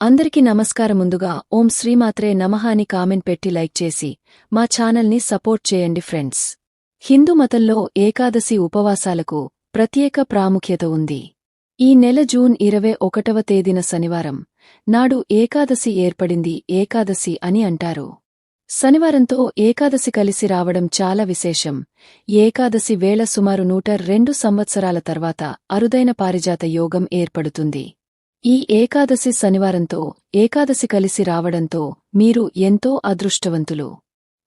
అందరికీ నమస్కారం ముందుగా ఓం శ్రీమాత్రే నమః అని కామెంట్ పెట్టి లైక్ చేసి మా ఛానల్ని సపోర్ట్ చేయండి ఫ్రెండ్స్. హిందూ మతంలో ఏకాదశి ఉపవాసాలకు ప్రత్యేక ప్రాముఖ్యత ఉంది. ఈ నెల జూన్ ఇరవై ఒకటవ తేదీన శనివారం నాడు ఏకాదశి ఏర్పడింది ఏకాదశి అని అంటారు. శనివారంతో ఏకాదశి కలిసి రావడం చాలా విశేషం. ఏకాదశి వేళ సుమారు నూట రెండు సంవత్సరాల తర్వాత అరుదైన పారిజాత యోగం ఏర్పడుతుంది. ఈ ఏకాదశి శనివారంతో ఏకాదశి కలిసి రావడంతో మీరు ఎంతో అదృష్టవంతులు.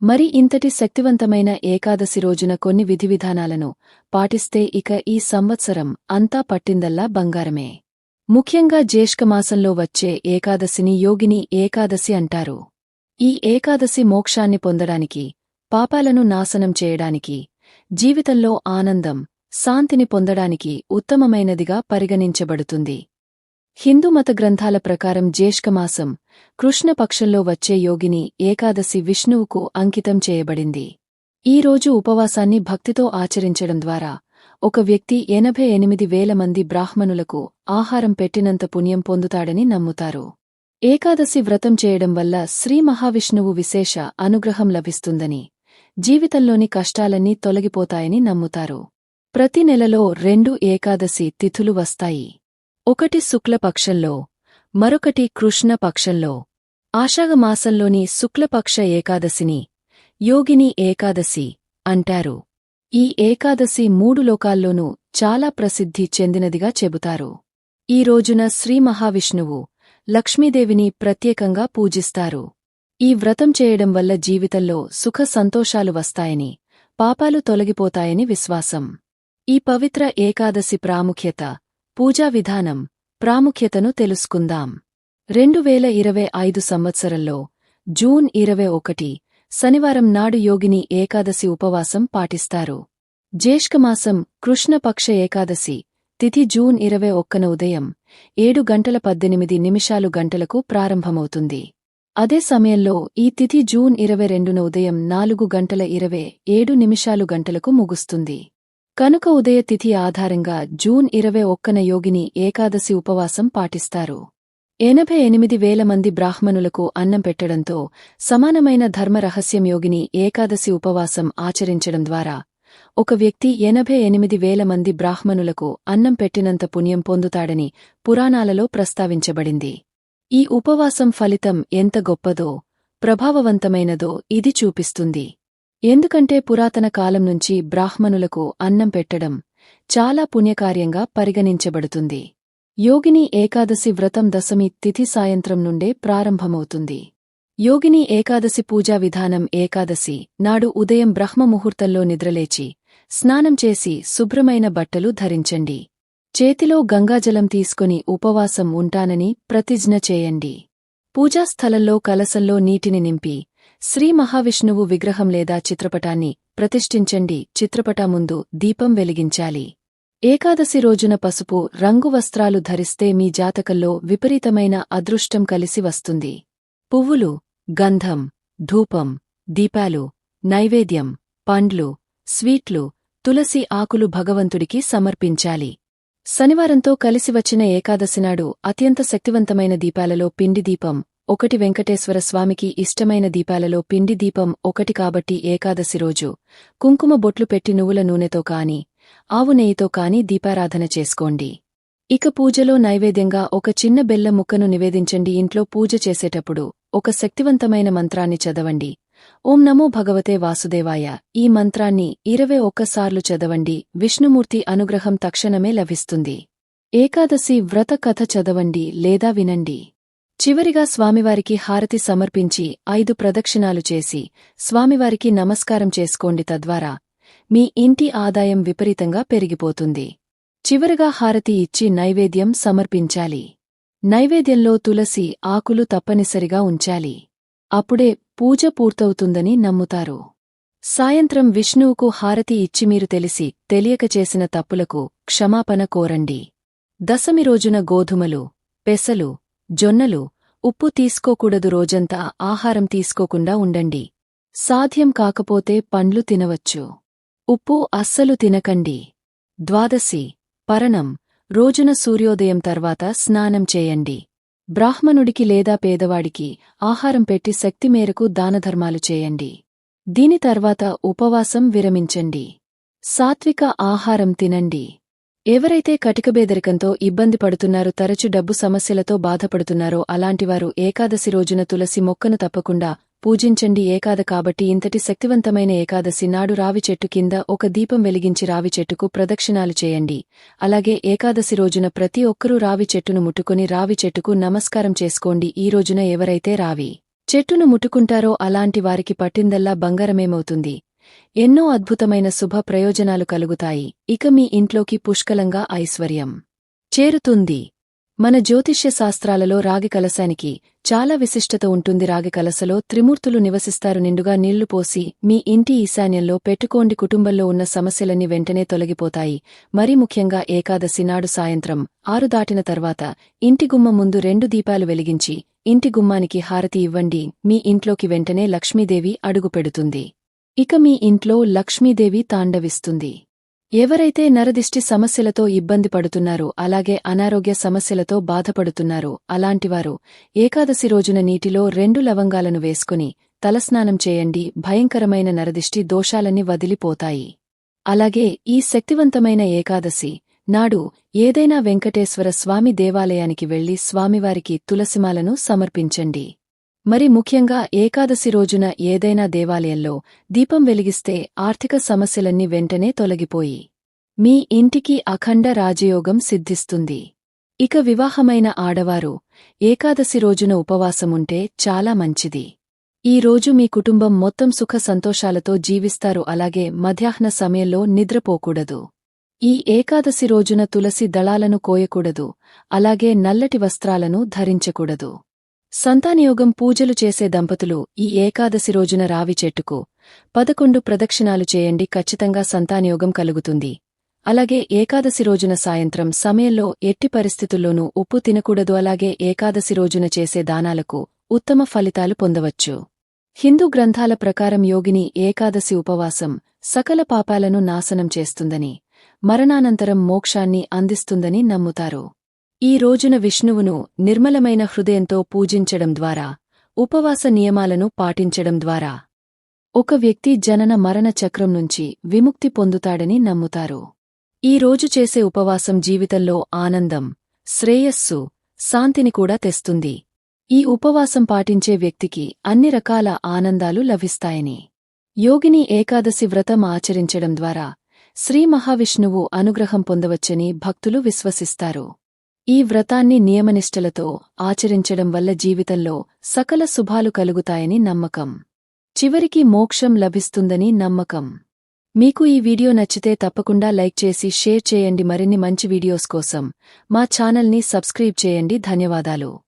మరి ఇంతటి శక్తివంతమైన ఏకాదశి రోజున కొన్ని విధివిధానాలను పాటిస్తే ఇక ఈ సంవత్సరం అంతా పట్టిందల్లా బంగారమే. ముఖ్యంగా జ్యేష్ఠమాసంలో వచ్చే ఏకాదశిని యోగిని ఏకాదశి అంటారు. ఈ ఏకాదశి మోక్షాన్ని పొందడానికి పాపాలను నాశనం చేయడానికి జీవితంలో ఆనందం శాంతిని పొందడానికి ఉత్తమమైనదిగా పరిగణించబడుతుంది. హిందూ మత గ్రంథాల ప్రకారం జ్యేష్ఠమాసం కృష్ణపక్షంలో వచ్చే యోగిని ఏకాదశి విష్ణువుకు అంకితం చేయబడింది. ఈ రోజు ఉపవాసాన్ని భక్తితో ఆచరించడం ద్వారా ఒక వ్యక్తి ఎనభై ఎనిమిది వేల మంది బ్రాహ్మణులకు ఆహారం పెట్టినంత పుణ్యం పొందుతాడని నమ్ముతారు. ఏకాదశి వ్రతం చేయడం వల్ల శ్రీ మహావిష్ణువు విశేష అనుగ్రహం లభిస్తుందని జీవితంలోని కష్టాలన్నీ తొలగిపోతాయని నమ్ముతారు. ప్రతి నెలలో రెండు ఏకాదశి తిథులు వస్తాయి. ఒకటి శుక్లపక్షంలో మరొకటి కృష్ణపక్షంలో ఆషాఘమాసంలోని శుక్లపక్ష ఏకాదశిని యోగిని ఏకాదశి అంటారు. ఈ ఏకాదశి మూడు లోకాల్లోనూ చాలా ప్రసిద్ధి చెందినదిగా చెబుతారు. ఈ రోజున శ్రీ మహావిష్ణువు లక్ష్మీదేవిని ప్రత్యేకంగా పూజిస్తారు. ఈ వ్రతం చేయడం వల్ల జీవితంలో సుఖ సంతోషాలు వస్తాయని పాపాలు తొలగిపోతాయని విశ్వాసం. ఈ పవిత్ర ఏకాదశి ప్రాముఖ్యత పూజా విధానం ప్రాముఖ్యతను తెలుసుకుందాం. రెండు వేల ఇరవై ఐదు సంవత్సరంలో జూన్ ఇరవై ఒకటి శనివారం నాడు యోగిని ఏకాదశి ఉపవాసం పాటిస్తారు. జ్యేష్ఠమాసం కృష్ణపక్ష ఏకాదశి తిథి జూన్ ఇరవై ఒక్కన ఉదయం ఏడు గంటల పద్దెనిమిది నిమిషాలు గంటలకు ప్రారంభమవుతుంది. అదే సమయంలో ఈ తిథి జూన్ ఇరవై రెండున ఉదయం నాలుగు గంటల ఇరవై ఏడు నిమిషాలు గంటలకు ముగుస్తుంది. కనుక ఉదయ తిథి ఆధారంగా జూన్ ఇరవై ఒక్కన యోగిని ఏకాదశి ఉపవాసం పాటిస్తారు. ఎనభై ఎనిమిది వేల మంది బ్రాహ్మణులకు అన్నం పెట్టడంతో సమానమైన ధర్మరహస్యం యోగిని ఏకాదశి ఉపవాసం ఆచరించడం ద్వారా ఒక వ్యక్తి ఎనభై ఎనిమిది వేల మంది బ్రాహ్మణులకు అన్నం పెట్టినంత పుణ్యం పొందుతాడని పురాణాలలో ప్రస్తావించబడింది. ఈ ఉపవాసం ఫలితం ఎంత గొప్పదో ప్రభావవంతమైనదో ఇది చూపిస్తుంది. ఎందుకంటే పురాతన కాలం నుంచి బ్రాహ్మణులకు అన్నం పెట్టడం చాలా పుణ్యకార్యంగా పరిగణించబడుతుంది. యోగిని ఏకాదశి వ్రతం దశమి తిథి సాయంత్రం నుండే ప్రారంభమవుతుంది. యోగిని ఏకాదశి పూజా విధానం ఏకాదశి నాడు ఉదయం బ్రహ్మముహూర్తంలో నిద్రలేచి స్నానం చేసి శుభ్రమైన బట్టలు ధరించండి. చేతిలో గంగాజలం తీసుకుని ఉపవాసం ఉంటానని ప్రతిజ్ఞ చేయండి. పూజాస్థలంలో కలసంలో నీటిని నింపి శ్రీ మహావిష్ణువు విగ్రహం లేదా చిత్రపటాన్ని ప్రతిష్ఠించండి. చిత్రపట ముందు దీపం వెలిగించాలి. ఏకాదశి రోజున పసుపు రంగు వస్త్రాలు ధరిస్తే మీ జాతకంలో విపరీతమైన అదృష్టం కలిసి వస్తుంది. పువ్వులు గంధం ధూపం దీపాలు నైవేద్యం పండ్లు స్వీట్లు తులసి ఆకులు భగవంతుడికి సమర్పించాలి. శనివారంతో కలిసి వచ్చిన ఏకాదశినాడు అత్యంత శక్తివంతమైన దీపాలలో పిండి దీపం ఒకటి వెంకటేశ్వర స్వామికి ఇష్టమైన దీపాలలో పిండి దీపం ఒకటి కాబట్టి ఏకాదశి రోజు. కుంకుమ బొట్లు పెట్టి నువ్వుల నూనెతో కాని ఆవు నెయ్యితో కాని దీపారాధన చేసుకోండి. ఇక పూజలో నైవేద్యంగా ఒక చిన్న బెల్ల ముక్కను నివేదించండి ఇంట్లో పూజ చేసేటప్పుడు. ఒక శక్తివంతమైన మంత్రాన్ని చదవండి. ఓం నమో భగవతే వాసుదేవాయ. ఈ మంత్రాన్ని ఇరవై ఒక్కసార్లు చదవండి. విష్ణుమూర్తి అనుగ్రహం తక్షణమే లభిస్తుంది. ఏకాదశి వ్రత కథ చదవండి లేదా వినండి. చివరిగా స్వామివారికి హారతి సమర్పించి ఐదు ప్రదక్షిణాలు చేసి స్వామివారికి నమస్కారం చేసుకోండి తద్వారా మీ ఇంటి ఆదాయం విపరీతంగా పెరిగిపోతుంది. చివరగా హారతి ఇచ్చి నైవేద్యం సమర్పించాలి. నైవేద్యంలో తులసి ఆకులు తప్పనిసరిగా ఉంచాలి. అప్పుడే పూజ పూర్తవుతుందని నమ్ముతారు. సాయంత్రం విష్ణువుకు హారతి ఇచ్చి మీరు తెలిసి తెలియక చేసిన తప్పులకు క్షమాపణ కోరండి. దశమి రోజున గోధుమలు పెసలు జొన్నలు ఉప్పు తీసుకోకూడదు రోజంతా ఆహారం తీసుకోకుండా ఉండండి. సాధ్యం కాకపోతే పండ్లు తినవచ్చు. ఉప్పు అస్సలు తినకండి. ద్వాదశి పరణం రోజున సూర్యోదయం తర్వాత స్నానం చేయండి. బ్రాహ్మణుడికి లేదా పేదవాడికి ఆహారం పెట్టి శక్తి మేరకు దానధర్మాలు చేయండి. దీని తర్వాత ఉపవాసం విరమించండి. సాత్విక ఆహారం తినండి. ఎవరైతే కటిక బేదరికంతో ఇబ్బంది పడుతున్నారో తరచు డబ్బు సమస్యలతో బాధపడుతున్నారో అలాంటివారు ఏకాదశి రోజున తులసి మొక్కను తప్పకుండా పూజించండి. ఏకాద కాబట్టి ఇంతటి శక్తివంతమైన ఏకాదశి నాడు రావి చెట్టు కింద ఒక దీపం వెలిగించి రావి చెట్టుకు ప్రదక్షిణాలు చేయండి. అలాగే ఏకాదశి రోజున ప్రతి ఒక్కరూ రావి చెట్టును ముట్టుకుని రావి చెట్టుకు నమస్కారం చేసుకోండి. ఈ రోజున ఎవరైతే రావి చెట్టును ముట్టుకుంటారో అలాంటి వారికి పట్టిందల్లా బంగారమేమవుతుంది? ఎన్నో అద్భుతమైన శుభ ప్రయోజనాలు కలుగుతాయి. ఇక మీ ఇంట్లోకి పుష్కలంగా ఐశ్వర్యం చేరుతుంది. మన జ్యోతిష్య శాస్త్రాలలో రాగి కలశానికి చాలా విశిష్టత ఉంటుంది. రాగి కలసలో త్రిమూర్తులు నివసిస్తారు. నిండుగా నీళ్ళు పోసి మీ ఇంటి ఈశాన్యంలో పెట్టుకోండి. కుటుంబంలో ఉన్న సమస్యలన్నీ వెంటనే తొలగిపోతాయి. మరీ ముఖ్యంగా ఏకాదశి నాడు సాయంత్రం ఆరు దాటిన తర్వాత ఇంటి గుమ్మ ముందు రెండు దీపాలు వెలిగించి ఇంటి గుమ్మానికి హారతి ఇవ్వండి. మీ ఇంట్లోకి వెంటనే లక్ష్మీదేవి అడుగుపెడుతుంది ఇక మీ ఇంట్లో లక్ష్మీదేవి తాండవిస్తుంది. ఎవరైతే నరదిష్టి సమస్యలతో ఇబ్బంది పడుతున్నారో అలాగే అనారోగ్య సమస్యలతో బాధపడుతున్నారో అలాంటివారు ఏకాదశి రోజున నీటిలో రెండు లవంగాలను వేసుకుని తలస్నానం చేయండి భయంకరమైన నరదిష్టి దోషాలన్నీ వదిలిపోతాయి. అలాగే ఈ శక్తివంతమైన ఏకాదశి నాడు ఏదైనా వెంకటేశ్వర స్వామి దేవాలయానికి వెళ్ళి స్వామివారికి తులసిమాలను సమర్పించండి. మరి ముఖ్యంగా ఏకాదశి రోజున ఏదైనా దేవాలయంలో దీపం వెలిగిస్తే ఆర్థిక సమస్యలన్నీ వెంటనే తొలగిపోయి మీ ఇంటికి అఖండ రాజయోగం సిద్ధిస్తుంది. ఇక వివాహమైన ఆడవారు ఏకాదశి రోజున ఉపవాసముంటే చాలా మంచిది. ఈ రోజు మీ కుటుంబం మొత్తం సుఖ సంతోషాలతో జీవిస్తారు అలాగే మధ్యాహ్న సమయంలో నిద్రపోకూడదు. ఈ ఏకాదశి రోజున తులసి దళాలను కోయకూడదు అలాగే నల్లటి వస్త్రాలను ధరించకూడదు. సంతానయోగం పూజలు చేసే దంపతులు ఈ ఏకాదశి రోజున రావి చెట్టుకు పదకొండు ప్రదక్షిణాలు చేయండి ఖచ్చితంగా సంతానయోగం కలుగుతుంది. అలాగే ఏకాదశి రోజున సాయంత్రం సమయంలో ఎట్టి పరిస్థితుల్లోనూ ఉప్పు తినకూడదు అలాగే ఏకాదశి రోజున చేసే దానాలకు ఉత్తమ ఫలితాలు పొందవచ్చు. హిందూ గ్రంథాల ప్రకారం యోగిని ఏకాదశి ఉపవాసం సకల పాపాలను నాశనం చేస్తుందని మరణానంతరం మోక్షాన్ని అందిస్తుందని నమ్ముతారు. ఈ రోజున విష్ణువును నిర్మలమైన హృదయంతో పూజించడం ద్వారా ఉపవాస నియమాలను పాటించడం ద్వారా ఒక వ్యక్తి జనన మరణ చక్రం నుంచి విముక్తి పొందుతాడని నమ్ముతారు. ఈ రోజు చేసే ఉపవాసం జీవితంలో ఆనందం శ్రేయస్సు శాంతిని కూడా తెస్తుంది. ఈ ఉపవాసం పాటించే వ్యక్తికి అన్ని రకాల ఆనందాలు లభిస్తాయని యోగిని ఏకాదశి వ్రతం ఆచరించడం ద్వారా శ్రీ మహావిష్ణువు అనుగ్రహం పొందవచ్చని భక్తులు విశ్వసిస్తారు. ఈ వ్రతాన్ని నియమనిష్టలతో ఆచరించడం వల్ల జీవితంలో సకల శుభాలు కలుగుతాయని నమ్మకం. చివరికి మోక్షం లభిస్తుందని నమ్మకం. మీకు ఈ వీడియో నచ్చితే తప్పకుండా లైక్ చేసి షేర్ చేయండి. మరిన్ని మంచి వీడియోస్ కోసం మా ఛానల్ని సబ్స్క్రైబ్ చేయండి. ధన్యవాదాలు.